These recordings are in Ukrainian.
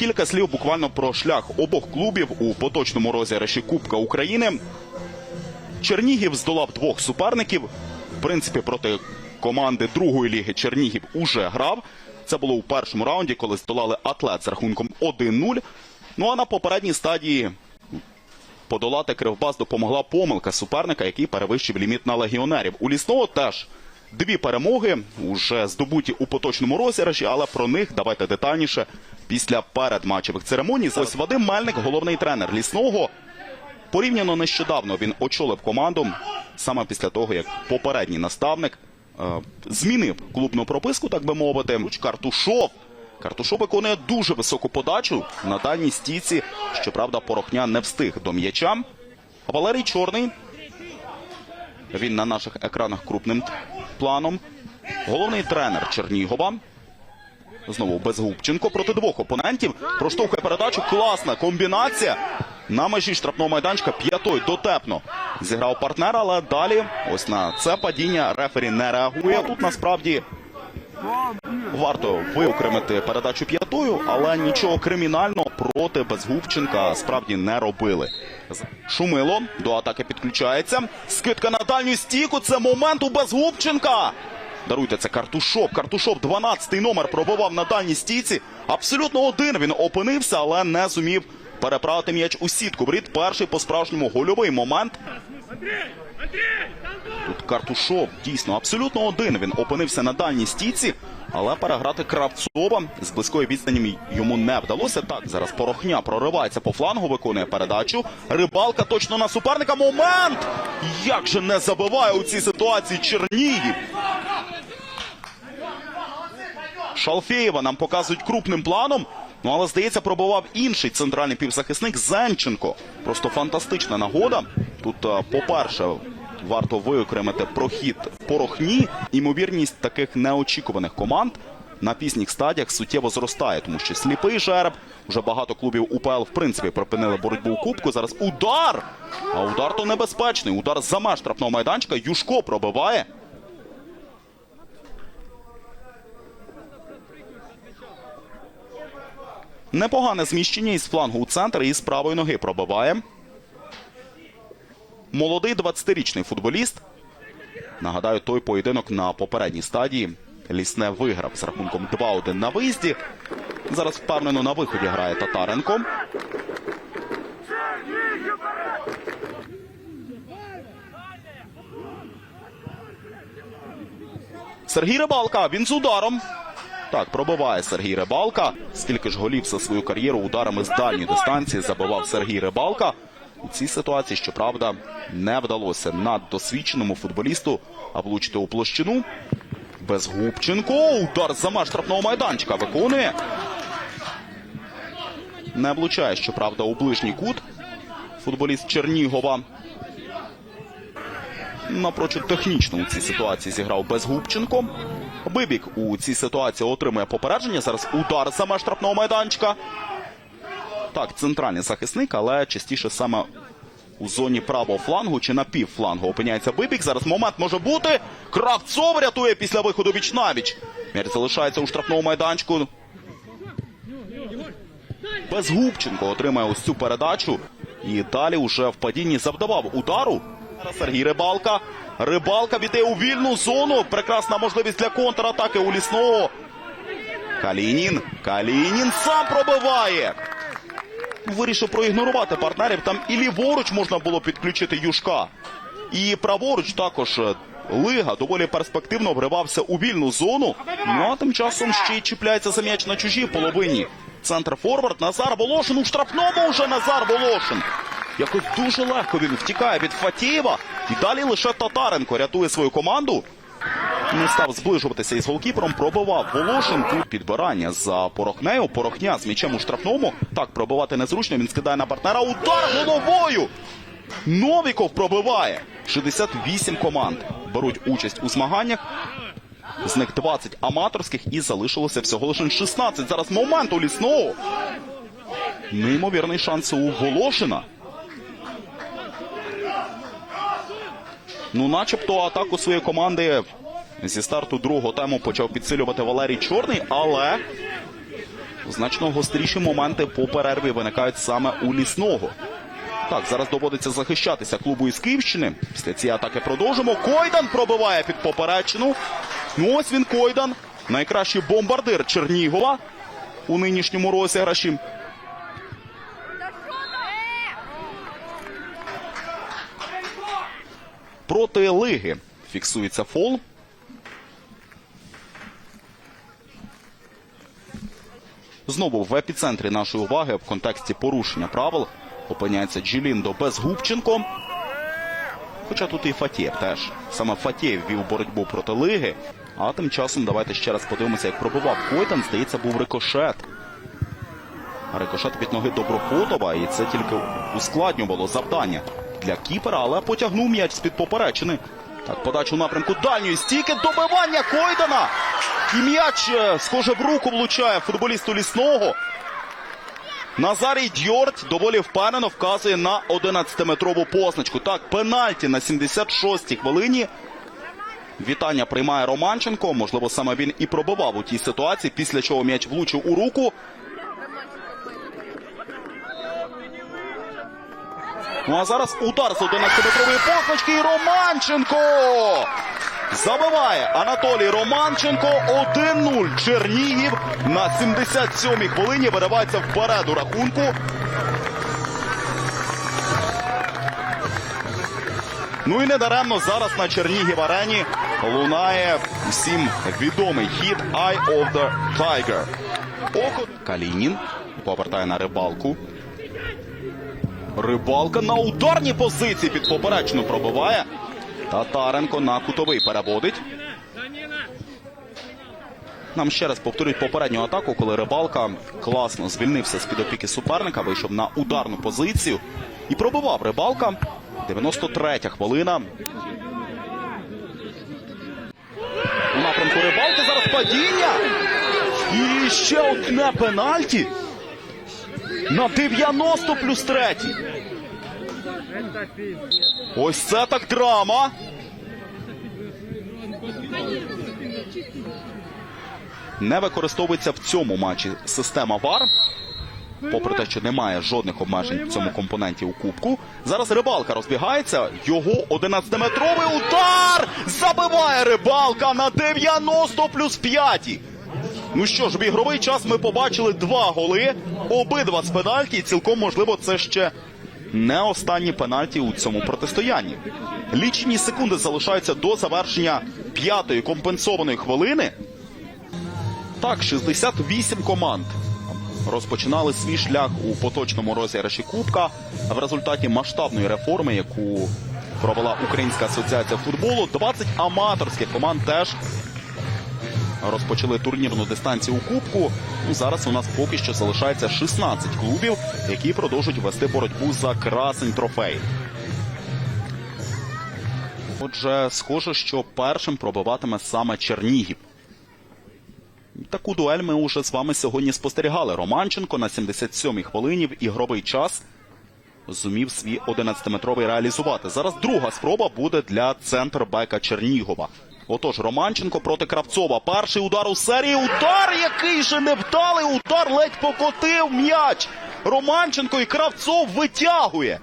кілька слів буквально про шлях обох клубів у поточному розіграші Кубка України. Чернігів здолав двох суперників. В принципі, проти команди другої ліги Чернігів уже грав. Це було у першому раунді, коли здолали атлет з рахунком 1-0. Ну а на попередній стадії подолати Кривбас допомогла помилка суперника, який перевищив ліміт на легіонерів. У лісного теж дві перемоги уже здобуті у поточному розіграші, але про них давайте детальніше після передматчевих церемоній. Ось Вадим Мельник, головний тренер лісного. Порівняно нещодавно він очолив команду саме після того, як попередній наставник е, змінив клубну прописку, так би мовити. Картушов. Картушов виконує дуже високу подачу на дальній стійці. Щоправда, порохня не встиг до м'яча. Валерій Чорний. Він на наших екранах крупним планом. Головний тренер Чернігова. Знову Безгубченко проти двох опонентів. Проштовхує передачу. Класна комбінація. На межі штрафного майданчика п'ятой дотепно зіграв партнер, але далі ось на це падіння рефері не реагує. Тут насправді варто виокремити передачу п'ятою, але нічого кримінального проти Безгубченка справді не робили. Шумило до атаки підключається. Скидка на дальню стійку. Це момент у Безгубченка. Даруйте, це Картушов. Картушов 12-й номер пробивав на дальній стійці. Абсолютно один він опинився, але не зумів переправити м'яч у сітку. Брід перший по-справжньому гольовий момент. Тут Картушов дійсно абсолютно один. Він опинився на дальній стійці, але переграти Кравцова з близької відстані йому не вдалося. Так, зараз порохня проривається по флангу, виконує передачу. Рибалка точно на суперника. Момент! Як же не забиває у цій ситуації Чернігів? Шалфєєва нам показують крупним планом. Ну, але здається, пробував інший центральний півзахисник Зенченко. Просто фантастична нагода. Тут, е, по-перше, варто виокремити прохід порохні. Імовірність таких неочікуваних команд на пізніх стадіях суттєво зростає, тому що сліпий жереб. Вже багато клубів УПЛ в принципі припинили боротьбу у кубку. Зараз удар! А удар то небезпечний. Удар за меж штрафного майданчика. Юшко пробиває. Непогане зміщення із флангу у центр і з правої ноги пробиває. Молодий 20-річний футболіст. Нагадаю, той поєдинок на попередній стадії. Лісне виграв з рахунком 2-1 на виїзді. Зараз впевнено на виході грає Татаренко. Сергій Рибалка. Він з ударом. Так, пробиває Сергій Рибалка. Скільки ж голів за свою кар'єру ударами з дальньої дистанції забивав Сергій Рибалка. У цій ситуації, щоправда, не вдалося наддосвідченому футболісту влучити у площину. Безгубченко. Удар за меж штрафного майданчика виконує. Не влучає, щоправда, у ближній кут. Футболіст Чернігова. Напрочуд технічно у цій ситуації зіграв Безгубченко. Бибік у цій ситуації отримує попередження. Зараз удар за меж штрафного майданчика. Так, центральний захисник, але частіше саме у зоні правого флангу чи на півфлангу опиняється Бибік. Зараз момент може бути. Кравцов рятує після виходу віч навіч. Залишається у штрафному майданчику. Безгубченко отримає ось цю передачу. І далі уже в падінні завдавав удару. Сергій Рибалка. Рибалка віде у вільну зону. Прекрасна можливість для контратаки у лісного. Калінін. Калінін сам пробиває. Вирішив проігнорувати партнерів. Там і ліворуч можна було підключити Юшка. І праворуч також е, Лига доволі перспективно вривався у вільну зону. Ну а тим часом ще й чіпляється за м'яч на чужій половині. Центр форвард Назар Волошин у штрафному вже Назар Волошин. Якось дуже легко він втікає від Фатєєва. І далі лише Татаренко рятує свою команду. Не став зближуватися із голкіпером, пробивав Волошин. Підбирання за Порохнею. Порохня з м'ячем у штрафному. Так, пробивати незручно. Він скидає на партнера. Удар головою! Новіков пробиває. 68 команд беруть участь у змаганнях. З них 20 аматорських і залишилося всього лише 16. Зараз момент у лісного. Неймовірний шанс у Волошина. Ну, начебто, атаку своєї команди зі старту другого тайму почав підсилювати Валерій Чорний, але значно гостріші моменти по перерві виникають саме у лісного. Так, зараз доводиться захищатися клубу із Київщини. Після цієї атаки продовжимо. Койдан пробиває під поперечину. Ну ось він Койдан. Найкращий бомбардир Чернігова у нинішньому розіграші. Проти Лиги фіксується фол. Знову в епіцентрі нашої уваги в контексті порушення правил опиняється Джиліндо Безгубченко. Хоча тут і Фатєв теж. Саме Фатєв вів боротьбу проти Лиги. А тим часом давайте ще раз подивимося, як пробивав Койтан. Здається, був рикошет. Рикошет від ноги Доброходова, і це тільки ускладнювало завдання для кіпера, але потягнув м'яч з-під поперечини. Так, подачу напрямку дальньої стійки, добивання Койдана. І м'яч, е, схоже, в руку влучає футболісту лісного. Назарій Дьорт доволі впевнено вказує на 11-метрову позначку. Так, пенальті на 76-й хвилині. Вітання приймає Романченко. Можливо, саме він і пробивав у тій ситуації, після чого м'яч влучив у руку. Ну а зараз удар з 11-метрової позначки і Романченко! Забиває Анатолій Романченко 1-0. Чернігів на 77-й хвилині виривається вперед рахунку. Ну і недаремно зараз на Чернігів арені лунає всім відомий хіт Eye of the Tiger. Око Калінін повертає на рибалку. Рибалка на ударній позиції під поперечну пробиває. Татаренко на кутовий переводить. Нам ще раз повторюють попередню атаку, коли рибалка класно звільнився з під опіки суперника, вийшов на ударну позицію і пробивав рибалка. 93 хвилина. У напрямку рибалки зараз падіння. І ще одне пенальті. На 90 плюс 3. Ось це так драма. Не використовується в цьому матчі система ВАР. Попри те, що немає жодних обмежень в цьому компоненті у кубку. Зараз рибалка розбігається. Його 11-метровий удар забиває рибалка на 90 плюс 5. Ну що ж, в ігровий час ми побачили два голи, обидва з пенальті, і цілком можливо це ще не останні пенальті у цьому протистоянні. Лічені секунди залишаються до завершення п'ятої компенсованої хвилини. Так, 68 команд розпочинали свій шлях у поточному розіграші Кубка в результаті масштабної реформи, яку провела Українська асоціація футболу. 20 аматорських команд теж розпочали турнірну дистанцію у Кубку. Ну, зараз у нас поки що залишається 16 клубів, які продовжують вести боротьбу за красень трофей. Отже, схоже, що першим пробиватиме саме Чернігів. Таку дуель ми уже з вами сьогодні спостерігали. Романченко на 77-й хвилині в ігровий час зумів свій 11-метровий реалізувати. Зараз друга спроба буде для центрбека Чернігова. Отож, Романченко проти Кравцова. Перший удар у серії. Удар, який же невдалий удар, ледь покотив м'яч. Романченко і Кравцов витягує.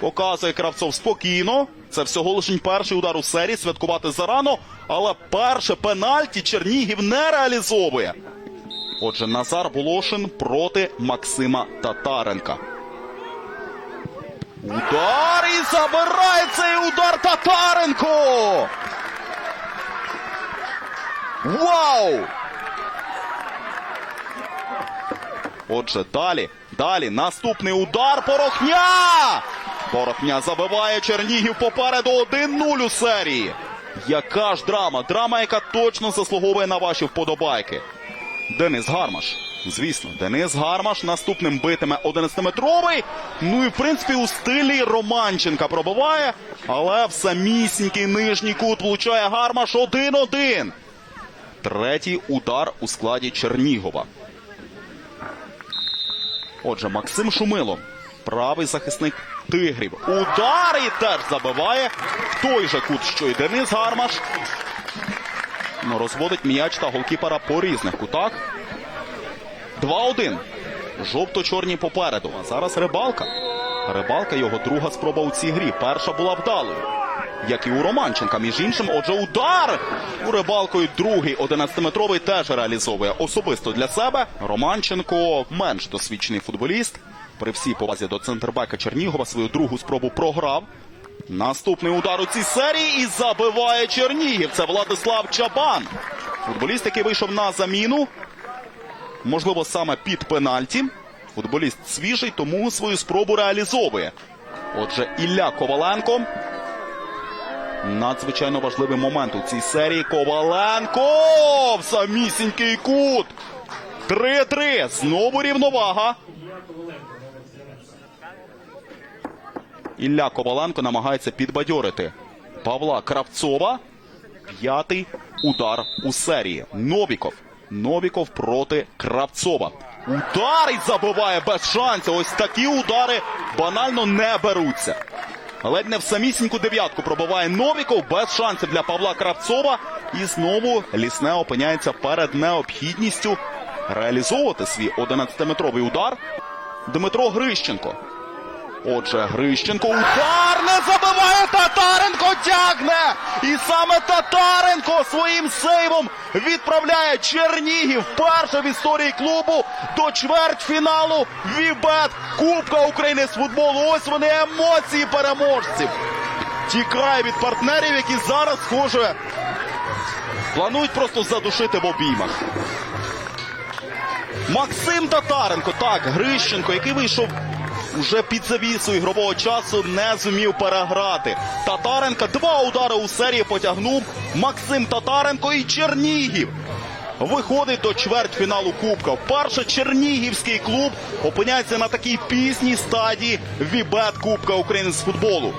Показує Кравцов спокійно. Це всього лише перший удар у серії. Святкувати зарано. Але перше пенальті Чернігів не реалізовує. Отже, Назар Волошин проти Максима Татаренка. Удар і забирає цей удар Татаренко. Вау! Отже, далі, далі, наступний удар Порохня! Порохня забиває Чернігів попереду 1-0 у серії. Яка ж драма? Драма, яка точно заслуговує на ваші вподобайки. Денис Гармаш. Звісно, Денис Гармаш наступним битиме 11-метровий. Ну і в принципі у стилі Романченка пробиває, але в самісінький нижній кут влучає Гармаш 1-1. Третій удар у складі Чернігова. Отже, Максим Шумило, правий захисник тигрів. Удар і теж забиває в той же кут, що й Денис Гармаш. Ну, розводить м'яч та голкіпера по різних кутах. 2-1. Жовто-чорні попереду. А зараз рибалка. Рибалка його друга спроба у цій грі. Перша була вдалою. Як і у Романченка, між іншим, отже, удар у рибалкою другий 11-метровий теж реалізовує особисто для себе. Романченко менш досвідчений футболіст. При всій повазі до центрбека Чернігова свою другу спробу програв. Наступний удар у цій серії і забиває Чернігів. Це Владислав Чабан. Футболіст, який вийшов на заміну. Можливо, саме під пенальті. Футболіст свіжий, тому свою спробу реалізовує. Отже, Ілля Коваленко. Надзвичайно важливий момент у цій серії. Коваленко! В самісінький кут! 3-3. Знову рівновага. Ілля Коваленко намагається підбадьорити Павла Кравцова. П'ятий удар у серії. Новіков. Новіков проти Кравцова. Удар і забиває без шансів. Ось такі удари банально не беруться. Ледь не в самісіньку дев'ятку пробиває Новіков без шансів для Павла Кравцова. І знову лісне опиняється перед необхідністю реалізовувати свій 11-метровий удар. Дмитро Грищенко. Отже, Грищенко удар не забиває Татаренко тягне! І саме Татаренко своїм сейвом відправляє Чернігів перше в історії клубу до чвертьфіналу Вібет Кубка України з футболу. Ось вони емоції переможців. Тікає від партнерів, які зараз, схоже, планують просто задушити в обіймах. Максим Татаренко, так, Грищенко, який вийшов уже під завісу ігрового часу, не зумів переграти. Татаренка два удари у серії потягнув Максим Татаренко і Чернігів. Виходить до чвертьфіналу Кубка. Вперше Чернігівський клуб опиняється на такій пізній стадії Вібет Кубка України з футболу.